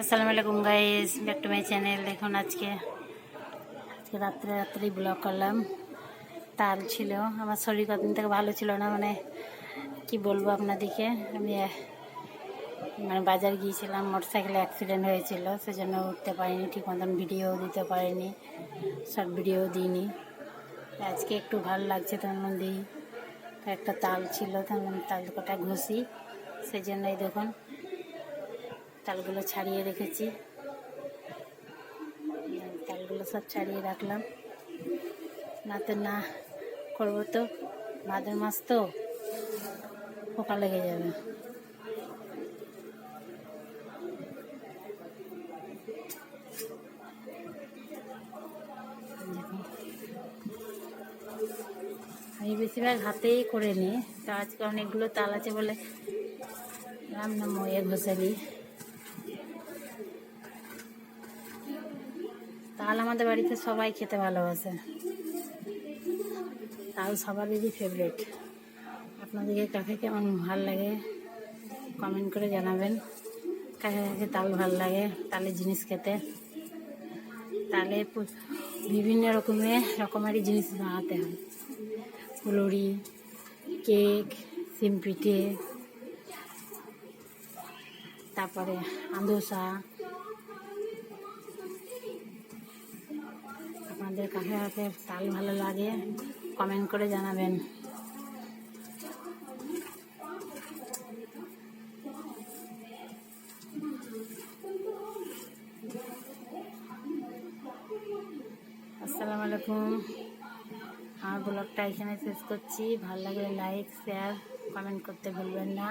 আসসালামু আলাইকুম guys back to my channel দেখুন আজকে আজকে রাত্রে রাত্রেই ব্লগ করলাম। তাল ছিল। আমার শরীর কতদিন থেকে ভালো ছিল না মানে কি বলব আপনাদেরকে? আমি মানে বাজার গিয়েছিলাম মোটর সাইকেলে অ্যাক্সিডেন্ট হয়েছিল, সেজন্য উঠতে পারিনি, ঠিক মতন ভিডিও দিতে পারিনি শর্ট ভিডিও দিইনি। আজকে একটু ভালো লাগছে তেমন দিই একটা তাল ছিল, তেমন তাল কটা ঘষি সেই জন্যই দেখুন তালগুলো ছাড়িয়ে রেখেছি। তালগুলো সব ছাড়িয়ে রাখলাম। না তো না করব তো? ভাদ্র মাস তো? পোকা লেগে যাবে। আমি বেশিরভাগ হাতেই করে নিই। তো আজকে অনেকগুলো তাল আছে বলে রান্না ময়ে ঘষে দিই তাল আমাদের বাড়িতে সবাই খেতে ভালোবাসে। তাল সবারই ফেভারিট আপনাদেরকে কাকে কেমন ভালো লাগে কমেন্ট করে জানাবেন। কাকে কাকে তাল ভালো লাগে, তালের জিনিস খেতে। তালে বিভিন্ন রকমের রকমারি জিনিস বানাতে হয়। ফুলুরি, কেক, সিম পিঠে, তারপরে আন্দোসা আপনাদের কাছে কাছে তাল ভালো লাগে কমেন্ট করে জানাবেন। আসসালামু আলাইকুম। আমার ব্লগটা এখানে শেষ করছি। ভালো লাগলে লাইক শেয়ার কমেন্ট করতে ভুলবেন না।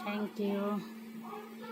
Thank you